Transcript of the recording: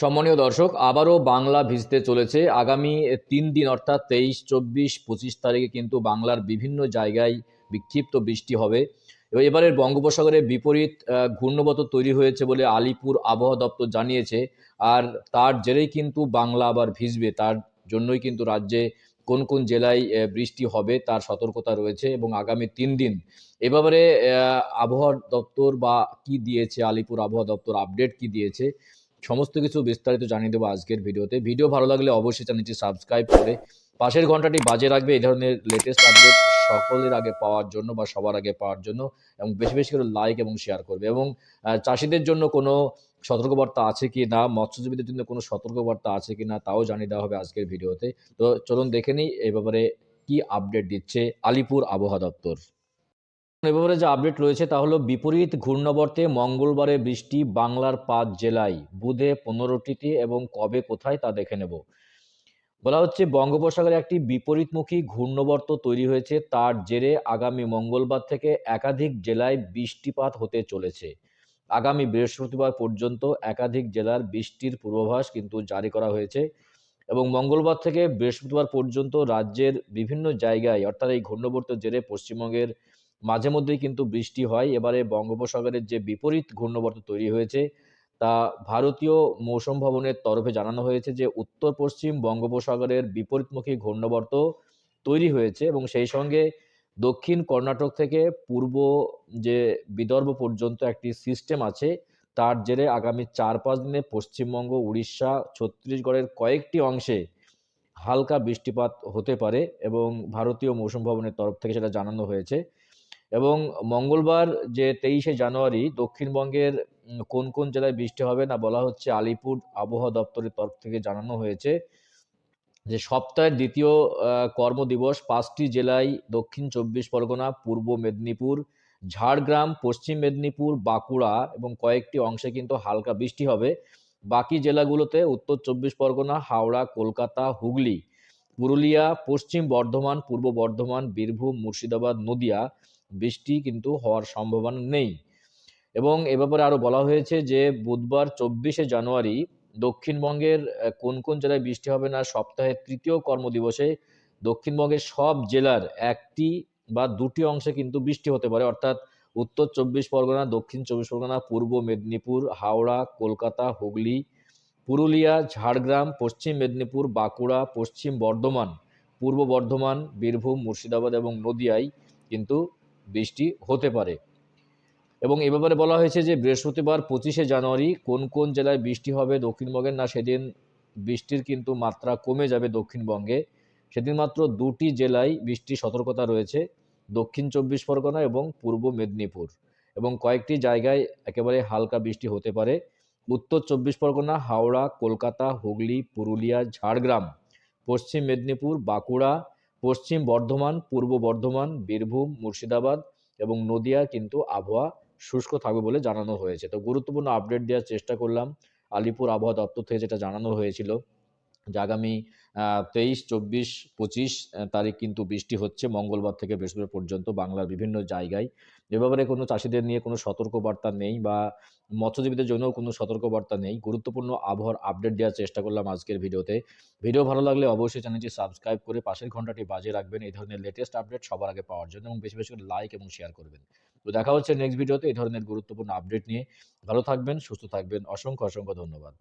সম্মানীয় দর্শক, আবারও বাংলা ভিজতে চলেছে। আগামী তিন দিন, অর্থাৎ তেইশ, চব্বিশ, পঁচিশ তারিখে কিন্তু বাংলার বিভিন্ন জায়গায় বিক্ষিপ্ত বৃষ্টি হবে। এবং এবারের বঙ্গোপসাগরে বিপরীত ঘূর্ণবত তৈরি হয়েছে বলে আলিপুর আবহাওয়া দপ্তর জানিয়েছে। আর তার জেরেই কিন্তু বাংলা আবার ভিজবে। তার জন্যই কিন্তু রাজ্যে কোন কোন জেলায় বৃষ্টি হবে তার সতর্কতা রয়েছে এবং আগামী তিন দিন। এ ব্যাপারে আবহাওয়া দপ্তর বা কি দিয়েছে? আলিপুর আবহাওয়া দপ্তর আপডেট কি দিয়েছে? সমস্ত কিছু বিস্তারিত জানিয়ে দেবো আজকের ভিডিওতে। ভিডিও ভালো লাগলে অবশ্যই চ্যানেলটি সাবস্ক্রাইব করে পাশের ঘন্টাটি বাজে রাখবে। এই ধরনের লেটেস্ট আপডেট সকলের আগে পাওয়ার জন্য বা সবার আগে পাওয়ার জন্য এবং বেশি বেশি করে লাইক এবং শেয়ার করবে। এবং চাষিদের জন্য কোনো সতর্কবার্তা আছে কি না, মৎস্যজীবীদের জন্য কোনো সতর্কবার্তা আছে কি না, তাও জানিয়ে দেওয়া হবে আজকের ভিডিওতে। তো চলুন দেখে নিই এই ব্যাপারে কি আপডেট দিচ্ছে আলিপুর আবহাওয়া দপ্তর। এ ব্যাপারে যে আপডেট রয়েছে তা হলো বিপরীত ঘূর্ণাবর্তে মঙ্গলবারে বৃষ্টি বাংলার পাঁচ জেলায়। বুধে পনেরোটিতে এবং কবে কোথায় তা দেখে নেব। বলা হচ্ছে বঙ্গোপসাগরে একটি বিপরীতমুখী ঘূর্ণবর্ত তৈরি হয়েছে। তার জেরে আগামী মঙ্গলবার থেকে একাধিক জেলায় বৃষ্টিপাত হতে চলেছে। আগামী বৃহস্পতিবার পর্যন্ত একাধিক জেলার বৃষ্টির পূর্বাভাস কিন্তু জারি করা হয়েছে এবং মঙ্গলবার থেকে বৃহস্পতিবার পর্যন্ত রাজ্যের বিভিন্ন জায়গায় অর্থাৎ এই ঘূর্ণবর্তের জেরে পশ্চিমবঙ্গের মাঝে মধ্যেই কিন্তু বৃষ্টি হয়। এবারে বঙ্গোপসাগরের যে বিপরীত ঘূর্ণবর্ত তৈরি হয়েছে, তা ভারতীয় মৌসুম ভবনের তরফে জানানো হয়েছে যে উত্তর পশ্চিম বঙ্গোপসাগরের বিপরীতমুখী ঘূর্ণবর্ত তৈরি হয়েছে এবং সেই সঙ্গে দক্ষিণ কর্ণাটক থেকে পূর্ব যে বিদর্ভ পর্যন্ত একটি সিস্টেম আছে, তার জেরে আগামী চার পাঁচ দিনে পশ্চিমবঙ্গ, উড়িষ্যা, ছত্তিশগড়ের কয়েকটি অংশে হালকা বৃষ্টিপাত হতে পারে এবং ভারতীয় মৌসুম ভবনের তরফ থেকে সেটা জানানো হয়েছে। এবং মঙ্গলবার যে তেইশে জানুয়ারি দক্ষিণবঙ্গের কোন কোন জেলায় বৃষ্টি হবে না বলা হচ্ছে আলিপুর আবহাওয়া দপ্তরের তরফ থেকে জানানো হয়েছে যে সপ্তাহের দ্বিতীয় কর্মদিবস পাঁচটি জেলায় দক্ষিণ চব্বিশ পরগনা, পূর্ব মেদিনীপুর, ঝাড়গ্রাম, পশ্চিম মেদিনীপুর, বাঁকুড়া এবং কয়েকটি অংশে কিন্তু হালকা বৃষ্টি হবে। বাকি জেলাগুলোতে উত্তর চব্বিশ পরগনা, হাওড়া, কলকাতা, হুগলি পুরুলিয়া, পশ্চিম বর্ধমান, পূর্ব বর্ধমান, বীরভূম, মুর্শিদাবাদ, নদিয়া, বৃষ্টি কিন্তু হওয়ার সম্ভাবনা নেই। এবং এ ব্যাপারে আরও বলা হয়েছে যে, বুধবার চব্বিশে জানুয়ারি দক্ষিণবঙ্গের কোন কোন জেলায় বৃষ্টি হবে না, সপ্তাহের তৃতীয় কর্মদিবসে দক্ষিণবঙ্গের সব জেলার একটি বা দুটি অংশে কিন্তু বৃষ্টি হতে পারে। অর্থাৎ উত্তর চব্বিশ পরগনা, দক্ষিণ চব্বিশ পরগনা, পূর্ব মেদিনীপুর, হাওড়া, কলকাতা, হুগলি পুরুলিয়া, ঝাড়গ্রাম, পশ্চিম মেদিনীপুর, বাঁকুড়া, পশ্চিম বর্ধমান, পূর্ব বর্ধমান, বীরভূম, মুর্শিদাবাদ এবং নদিয়ায় কিন্তু বৃষ্টি হতে পারে। এবং এ ব্যাপারে বলা হয়েছে যে বৃহস্পতিবার পঁচিশে জানুয়ারি কোন কোন জেলায় বৃষ্টি হবে দক্ষিণবঙ্গের, না সেদিন বৃষ্টির কিন্তু মাত্রা কমে যাবে দক্ষিণবঙ্গে। সেদিন মাত্র দুটি জেলায় বৃষ্টির সতর্কতা রয়েছে, দক্ষিণ চব্বিশ পরগনা এবং পূর্ব মেদিনীপুর। এবং কয়েকটি জায়গায় একেবারে হালকা বৃষ্টি হতে পারে। উত্তর চব্বিশ পরগনা, হাওড়া, কলকাতা, হুগলি, পুরুলিয়া, ঝাড়গ্রাম, পশ্চিম মেদিনীপুর, বাঁকুড়া, পশ্চিম বর্ধমান, পূর্ব বর্ধমান, বীরভূম, মুর্শিদাবাদ এবং নদিয়া কিন্তু আবহাওয়া শুষ্ক থাকবে বলে জানানো হয়েছে। তো গুরুত্বপূর্ণ আপডেট দেওয়ার চেষ্টা করলাম। আলিপুর আবহাওয়া দপ্তর থেকে যেটা জানানো হয়েছিল যে আগামী তেইশ, চব্বিশ, পঁচিশ তারিখ কিন্তু বৃষ্টি হচ্ছে মঙ্গলবার থেকে বৃহস্পতিবার পর্যন্ত বাংলার বিভিন্ন জায়গায়। এ ব্যাপারে কোনো চাষিদের নিয়ে কোনো সতর্কবার্তা নেই বা মৎস্যজীবীদের জন্যও কোনো সতর্কবার্তা নেই। গুরুত্বপূর্ণ আবহাওয়ার আপডেট দেওয়ার চেষ্টা করলাম আজকের ভিডিওতে। ভিডিও ভালো লাগলে অবশ্যই চ্যানেলটি সাবস্ক্রাইব করে পাশের ঘন্টাটি বাজিয়ে রাখবেন। এই ধরনের লেটেস্ট আপডেট সবার আগে পাওয়ার জন্য এবং বেশি বেশি করে লাইক এবং শেয়ার করবেন। তো দেখা হচ্ছে নেক্সট ভিডিওতে এই ধরনের গুরুত্বপূর্ণ আপডেট নিয়ে। ভালো থাকবেন, সুস্থ থাকবেন, অসংখ্য অসংখ্য ধন্যবাদ।